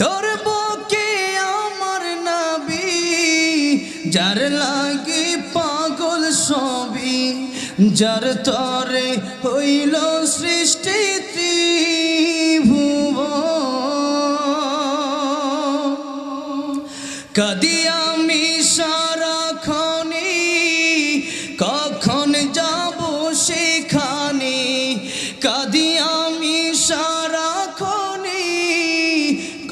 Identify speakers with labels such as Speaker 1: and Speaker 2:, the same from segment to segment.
Speaker 1: তোর বুকে আমার নাবি, যার লাগে পাগল সবই যার তরে হইল সৃষ্টি ত্রিভুবন কদি আমি সারাক্ষণে কখন যাব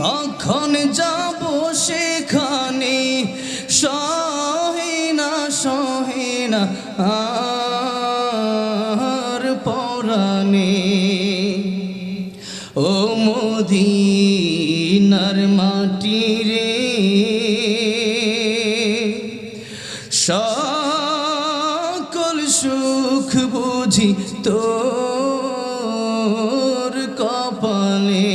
Speaker 1: কখন যাব সেখানে? সহে না সহে না আর পরাণে। ও মদিনার মাটি রে, সকল সুখ বুঝি তোর কপালে।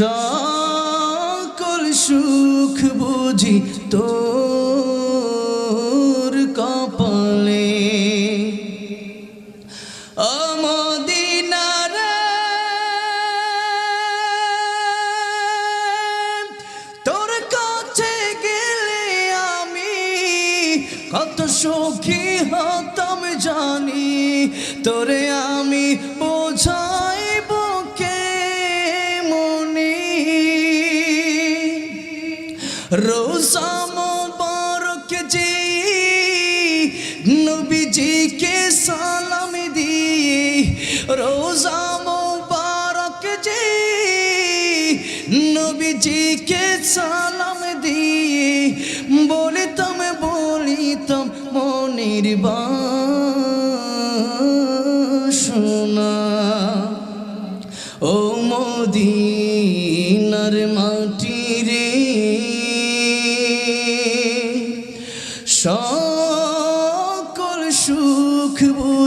Speaker 1: সকল সুখ বুঝি তোর কপালে। ও মদিনা তোর কাছে গেলে আমি কত সুখী হতাম জানি। তোরে আমি বোঝাইব রোজা মোবারক জি, নবীজিকে সালাম দিয়ে রোজা মোবারক জি, নবীজিকে সালাম দিয়ে বলিতাম বলিতাম মনির বাসনা। ও মদিনার মাটি রে